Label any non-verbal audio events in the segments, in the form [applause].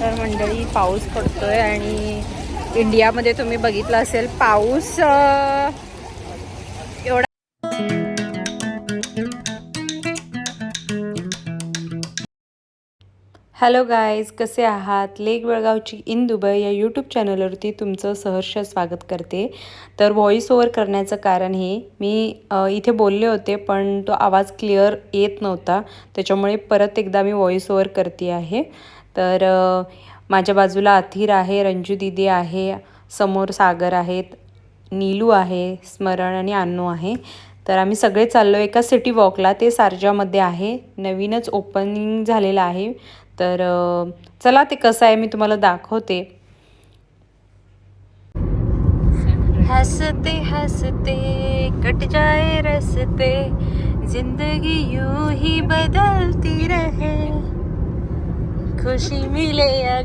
तर मंडळी पाऊस पडतोय आणि इंडियामध्ये तुम्ही बघितलं असेल पाऊस एवढा हॅलो गायज कसे आहात? लेक बेळगावची इन दुबई या यूट्यूब चॅनलवरती तुमचं सहर्ष स्वागत करते. तर व्हॉइस ओव्हर करण्याचं कारण हे मी इथे बोलले होते पण तो आवाज क्लिअर येत नव्हता. त्याच्यामुळे परत एकदा मी व्हॉइस ओव्हर करते आहे. तर माझ्या बाजूला अथिर आहे रंजू दिदी आहे समोर सागर आहेत नीलू आहे स्मरण आणि अन्नू आहे. तर आम्ही सगळे चाललो एका सिटी वॉकला ते सारजामध्ये आहे नवीनच ओपनिंग झालेलं आहे. तर चला ते कसं आहे मी तुम्हाला दाखवते. हसते हसते कट जाए रसते जिंदगी यूं ही बदलती रहे खुशी मिले या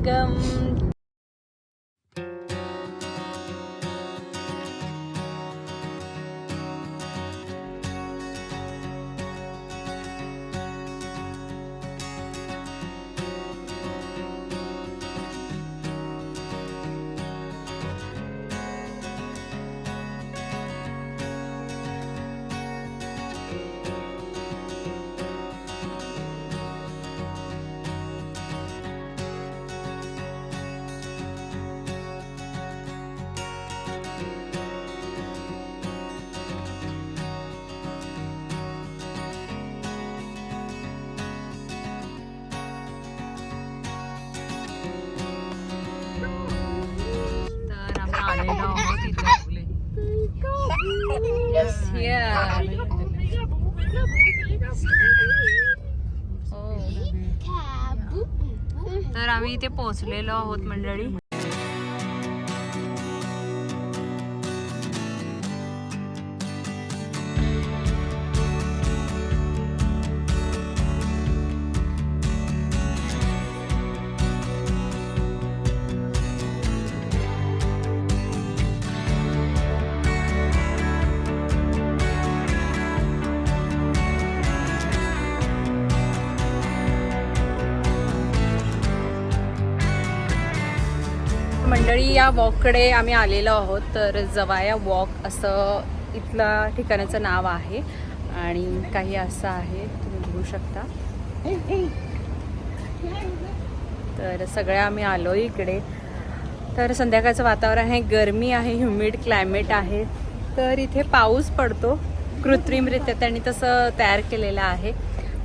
आम्ही इथे पोहोचलेलो आहोत मंडळी. मंडळी या वॉककडे आम्ही आलेलो आहोत तर जवाया वॉक असं इथला ठिकाणाचं नाव आहे. आणि काही असं आहे तुम्ही बघू शकता. तर सगळ्या आम्ही आलो इकडे. तर संध्याकाळचं वातावरण आहे गरमी आहे ह्युमिड क्लायमेट आहे. तर इथे पाऊस पडतो कृत्रिमरित्या त्यांनी तसं तयार केलेलं आहे.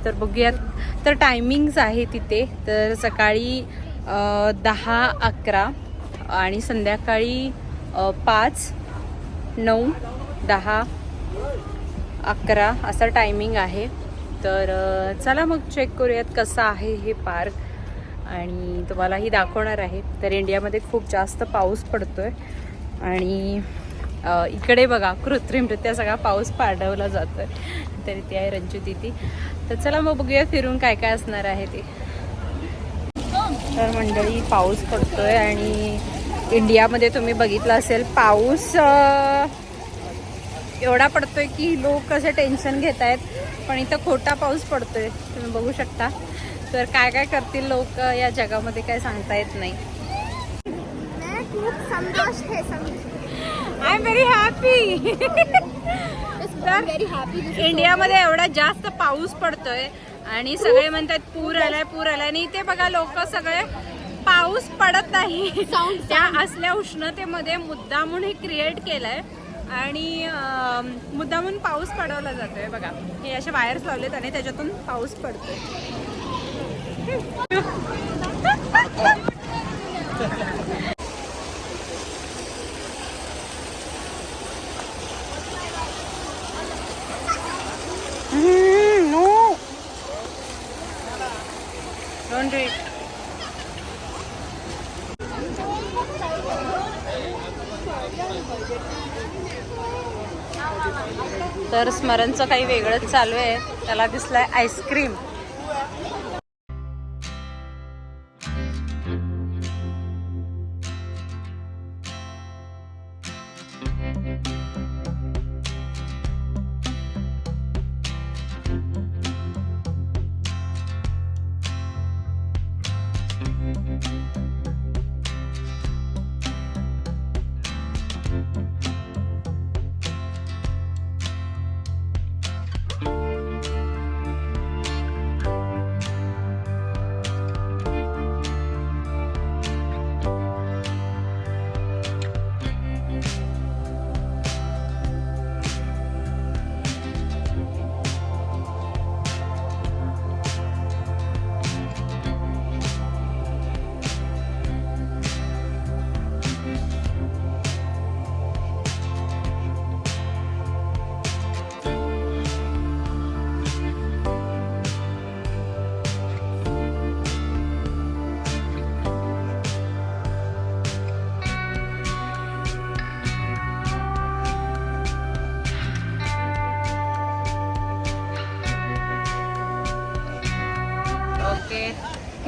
तर बघूयात. तर टायमिंग्स आहे तिथे. तर सकाळी दहा अकरा आणि संध्याकाळी पाच नऊ दहा अकरा असा टायमिंग आहे. तर चला मग चेक करूयात कसं आहे हे पार्क. आणि तुम्हालाही दाखवणार आहे. तर इंडियामध्ये खूप जास्त पाऊस पडतो आहे आणि इकडे बघा कृत्रिमरित्या सगळा पाऊस पाडवला आहे तर इथे आहे रंजू दिदी. तर चला मग बघूया फिरून काय काय असणार आहे ते. तर मंडळी पाऊस पडतो आहे आणि इंडियामध्ये तुम्ही बघितलं असेल पाऊस एवढा पडतोय की लोक असे टेन्शन घेत आहेत पण इथं खोटा पाऊस पडतोय तुम्ही बघू शकता. तर काय काय करतील लोक या जगामध्ये काय सांगता येत नाही. I am very happy very happy इंडियामध्ये एवढा जास्त पाऊस पडतोय आणि सगळे म्हणतात पूर आलाय पूर आलाय. आणि इथे बघा लोक सगळे पाऊस पडत नाही. त्या असल्या उष्णतेमध्ये मुद्दामून हे क्रिएट केलंय. आणि अं, मुद्दामून पाऊस पडवला जातोय बघा. हे असे वायर्स लावलेत आणि त्याच्यातून पाऊस पडतोय. Don't do it. तर स्मरणचं काही वेगळंच चालू आहे. त्याला दिसलाय ice cream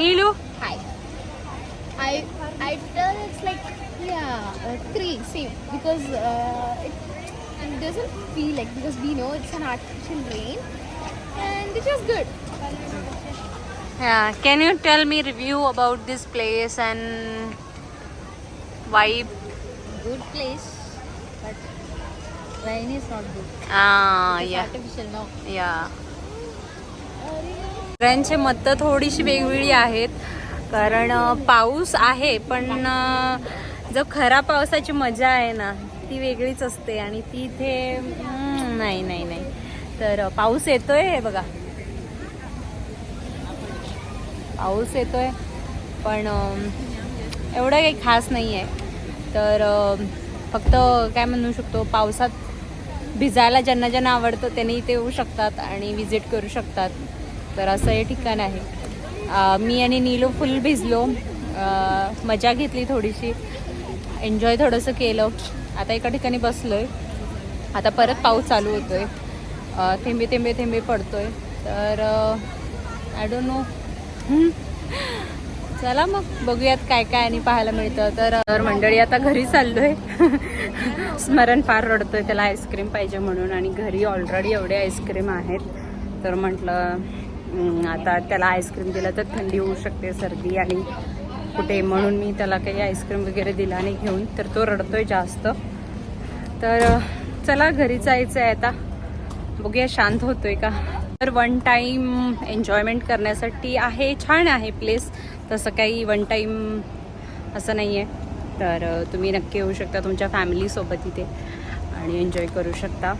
Nilu? Hi. I I tell it's like yeah uh, three same because uh, it, it doesn't feel like because we know it's an artificial rain and it was good. Yeah. Can you tell me review about this place and vibe? Good place, but rain is not good. Ah, it's yeah. Artificial, no. Yeah. Uh, सगळ्यांचे मतं थोडीशी वेगवेगळी आहेत. कारण पाऊस आहे पण जो खरा पावसाची मजा आहे ना ती वेगळीच असते आणि ती इथे नाही नाही नाही. तर पाऊस येतोय हे बघा. पाऊस येतोय पण एवढं काही खास नाही आहे तर फक्त काय म्हणू शकतो पावसात भिजायला ज्यांना ज्यांना आवडतं त्यांनी इथे येऊ शकतात आणि विजिट करू शकतात. तर असं हे ठिकाण आहे. मी आणि नीलो फुल भिजलो. मजा घेतली थोडीशी. एन्जॉय थोडंसं केलं. आता एका ठिकाणी बसलो आहे आता परत पाऊस चालू होतो आहे थेंबे थेंबे थेंबे पडतो आहे तर आय डोंट नो चला मग बघूयात काय काय आणि पाहायला मिळतं. तर तर मंडळी आता घरी चाललोय. [laughs] स्मरण फार रडतोय त्याला आईस्क्रीम पाहिजे म्हणून. आणि घरी ऑलरेडी एवढे आईस्क्रीम आहेत. तर म्हटलं आता त्याला आईस्क्रीम दिलं तर थंडी होऊ शकते सर्दी आणि कुठे म्हणून मी त्याला काही आईस्क्रीम वगैरे दिला नाही घेऊन तर तो रडतोय जास्त. तर चला घरी जायचं आहे आता. बघूया शांत होतोय का? तर वन टाईम एन्जॉयमेंट करण्यासाठी आहे छान आहे प्लेस तसं काही वन टाईम असं नाही आहे तर तुम्ही नक्की येऊ शकता तुमच्या फॅमिलीसोबत इथे आणि एन्जॉय करू शकता.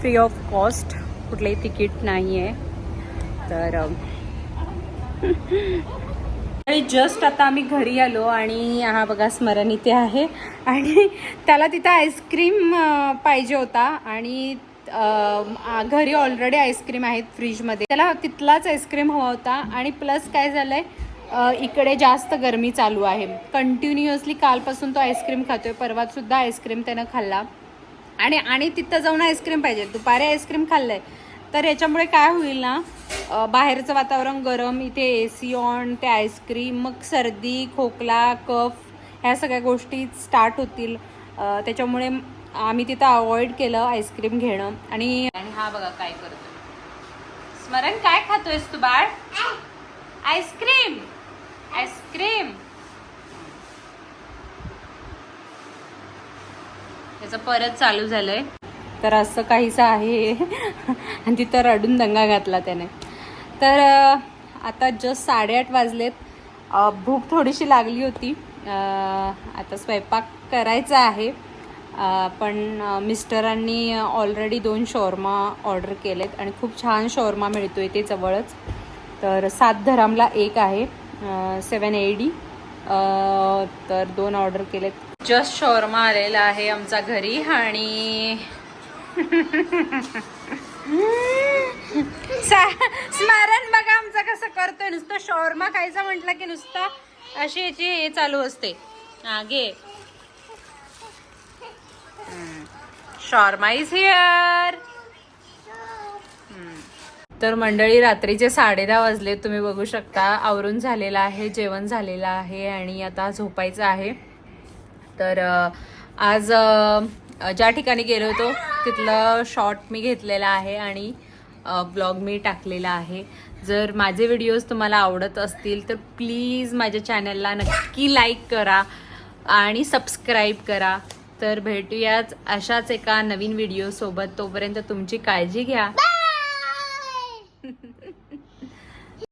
फ्री ऑफ कॉस्ट कुठलंही तिकीट नाही आहे तर आणि जस्ट आता आम्ही घरी आलो आणि हा बघा स्मरण इथे आहे. आणि त्याला तिथं आईस्क्रीम पाहिजे होता. आणि घरी ऑलरेडी आईस्क्रीम आहेत फ्रीजमध्ये त्याला तिथलाच आईस्क्रीम हवा होता. आणि प्लस काय झालंय आहे इकडे जास्त गरमी चालू आहे. कंटिन्युअसली कालपासून तो आईस्क्रीम खातोय. परवात सुद्धा आईस्क्रीम त्यानं खाल्ला. आणि आणि तिथं जाऊन आईस्क्रीम पाहिजे. दुपारी आईस्क्रीम खाल्लंय. तर याच्यामुळे काय होईल ना बाहेरचं वातावरण गरम इथे ए सी ऑन ते आईस्क्रीम मग सर्दी खोकला कफ ह्या सगळ्या गोष्टी स्टार्ट होतील. त्याच्यामुळे आम्ही तिथं अवॉइड केलं आईस्क्रीम घेणं. आणि आणि हा बघा काय करतो स्मरण काय खातोयस तू बाळ? आईस्क्रीम आईस्क्रीम त्याचं परत चालू झालंय. तर असं काहीसं आहे. आणि तिथं रडून दंगा घातला त्याने. तर आता जस्ट साडेआठ वाजलेत. भूक थोडीशी लागली होती. आता स्वयंपाक करायचा आहे. पण मिस्टरांनी ऑलरेडी दोन शॉर्मा ऑर्डर केलेत आणि खूप छान शॉर्मा मिळतो आहे ते जवळच. तर सात धरामला एक आहे. सेवन एडी तर दोन ऑर्डर केलेत. जस्ट शॉर्मा आलेला आहे आमचा घरी आणि स्मरण बघा आमचं कसं करतोय नुसतं शॉर्मा खायचं म्हटलं की नुसतं अशी याची हे चालू असते. हा घे. शॉर्मा इज हिअर तर मंडळी रात्रीचे साडे दहा वाजले तुम्ही बघू शकता. आवरून झालेलं आहे जेवण झालेलं आहे आणि आता झोपायचं आहे. तर आज ज्या ठिकाणी गेलो होतो तिथलं शॉर्ट मी घेतलेला आहे आणि ब्लॉग मी टाकलेला आहे. जर माझे व्हिडिओज तुम्हाला आवडत असतील तर प्लीज माझ्या चॅनलला नक्की लाईक करा आणि सबस्क्राईब करा. तर भेटूयाच अशाच एका नवीन व्हिडिओसोबत तोपर्यंत तुमची काळजी घ्या.